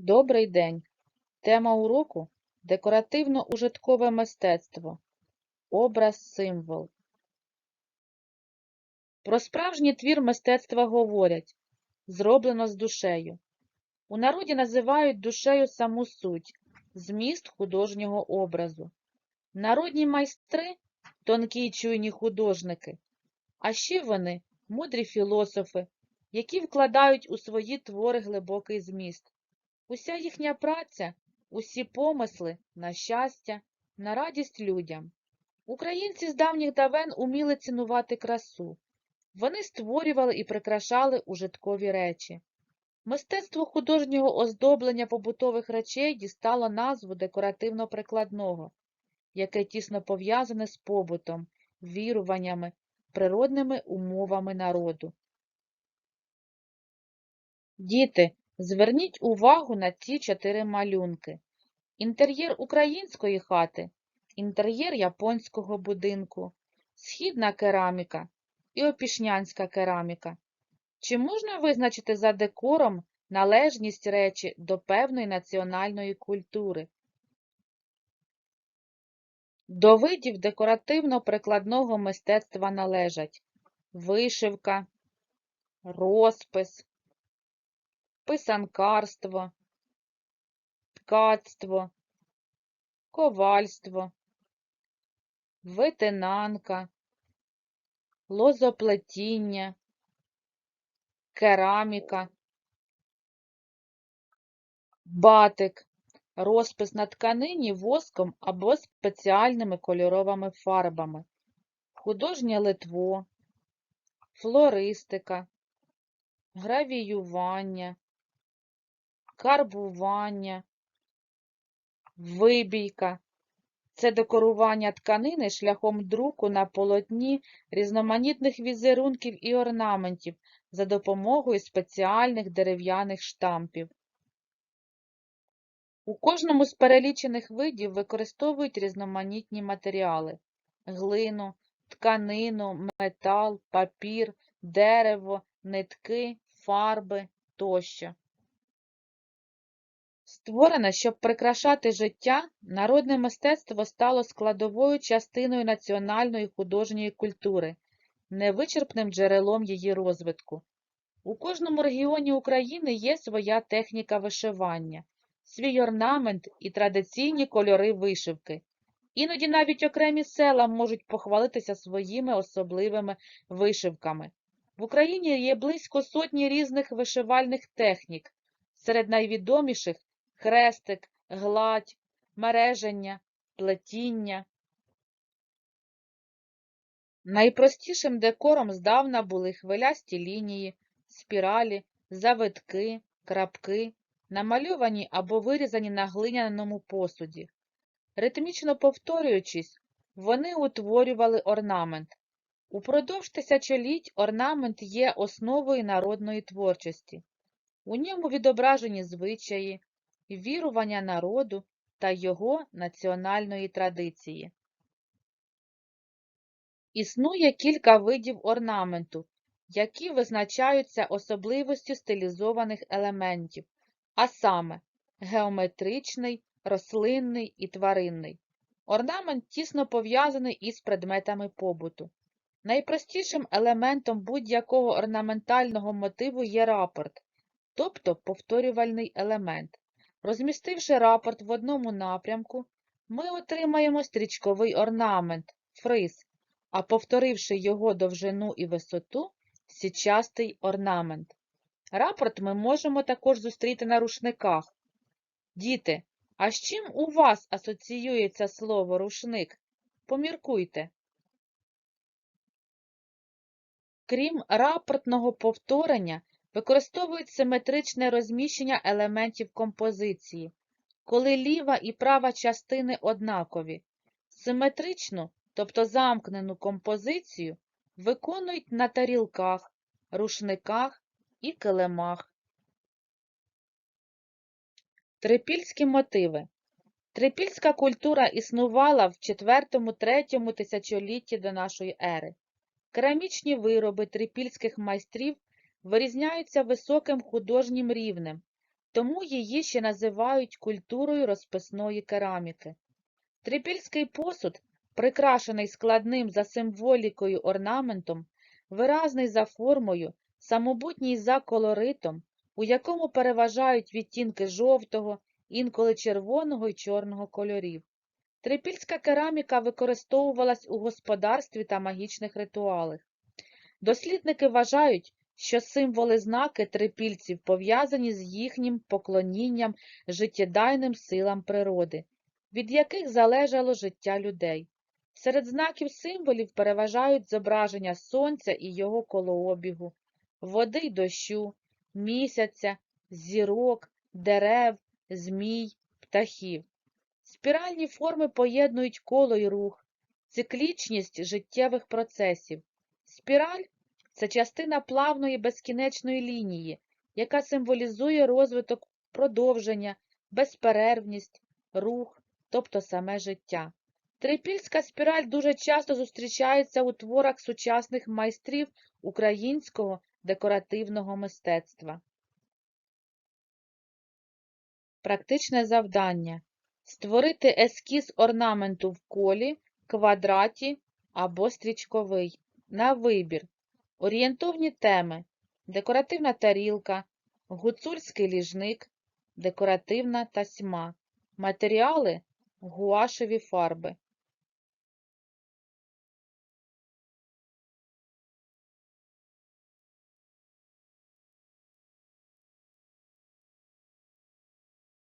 Добрий день! Тема уроку – декоративно-ужиткове мистецтво. Образ-символ. Про справжній твір мистецтва говорять «зроблено з душею». У народі називають душею саму суть, зміст художнього образу. Народні майстри – тонкі й чуйні художники, а ще вони – мудрі філософи, які вкладають у свої твори глибокий зміст. Уся їхня праця, усі помисли на щастя, на радість людям. Українці з давніх давен уміли цінувати красу. Вони створювали і прикрашали ужиткові речі. Мистецтво художнього оздоблення побутових речей дістало назву декоративно-прикладного, яке тісно пов'язане з побутом, віруваннями, природними умовами народу. Діти, Зверніть увагу на ці чотири малюнки. Інтер'єр української хати, інтер'єр японського будинку, східна кераміка і опішнянська кераміка. Чи можна визначити за декором належність речі до певної національної культури? До видів декоративно-прикладного мистецтва належать вишивка, розпис, писанкарство, ткацтво, ковальство, витинанка, лозоплетіння, кераміка, батик, розпис на тканині воском або спеціальними кольоровими фарбами, художнє литво, флористика, гравіювання, карбування, вибійка. Це декорування тканини шляхом друку на полотні різноманітних візерунків і орнаментів за допомогою спеціальних дерев'яних штампів. У кожному з перелічених видів використовують різноманітні матеріали – глину, тканину, метал, папір, дерево, нитки, фарби тощо. Створене, щоб прикрашати життя, народне мистецтво стало складовою частиною національної художньої культури, невичерпним джерелом її розвитку. У кожному регіоні України є своя техніка вишивання, свій орнамент і традиційні кольори вишивки. Іноді навіть окремі села можуть похвалитися своїми особливими вишивками. В Україні є близько сотні різних вишивальних технік, серед найвідоміших хрестик, гладь, мереження, плетіння. Найпростішим декором здавна були хвилясті лінії, спіралі, завитки, крапки, намальовані або вирізані на глиняному посуді. Ритмічно повторюючись, вони утворювали орнамент. Упродовж тисячоліть орнамент є основою народної творчості. У ньому відображені звичаї, вірування народу та його національної традиції. Існує кілька видів орнаменту, які визначаються особливістю стилізованих елементів, а саме геометричний, рослинний і тваринний. Орнамент тісно пов'язаний із предметами побуту. Найпростішим елементом будь-якого орнаментального мотиву є рапорт, тобто повторювальний елемент. Розмістивши рапорт в одному напрямку, ми отримаємо стрічковий орнамент фриз, а повторивши його довжину і висоту січастий орнамент. Рапорт ми можемо також зустріти на рушниках. Діти, а з чим у вас асоціюється слово рушник? Поміркуйте. Крім рапортного повторення, використовують симетричне розміщення елементів композиції, коли ліва і права частини однакові. Симетричну, тобто замкнену композицію, виконують на тарілках, рушниках і килимах. Трипільські мотиви. Трипільська культура існувала в 4-3 тисячолітті до нашої ери. Керамічні вироби трипільських майстрів вирізняються високим художнім рівнем, тому її ще називають культурою розписної кераміки. Трипільський посуд, прикрашений складним за символікою орнаментом, виразний за формою, самобутній за колоритом, у якому переважають відтінки жовтого, інколи червоного і чорного кольорів. Трипільська кераміка використовувалась у господарстві та магічних ритуалах. Дослідники вважають, що символи знаки трипільців пов'язані з їхнім поклонінням життєдайним силам природи, від яких залежало життя людей. Серед знаків символів переважають зображення сонця і його колообігу, води й дощу, місяця, зірок, дерев, змій, птахів. Спіральні форми поєднують коло й рух, циклічність життєвих процесів. Спіраль це частина плавної безкінечної лінії, яка символізує розвиток продовження, безперервність, рух, тобто саме життя. Трипільська спіраль дуже часто зустрічається у творах сучасних майстрів українського декоративного мистецтва. Практичне завдання. Створити ескіз орнаменту в колі, квадраті або стрічковий. На вибір. Орієнтовні теми. Декоративна тарілка, гуцульський ліжник, декоративна тасьма. Матеріали – гуашеві фарби.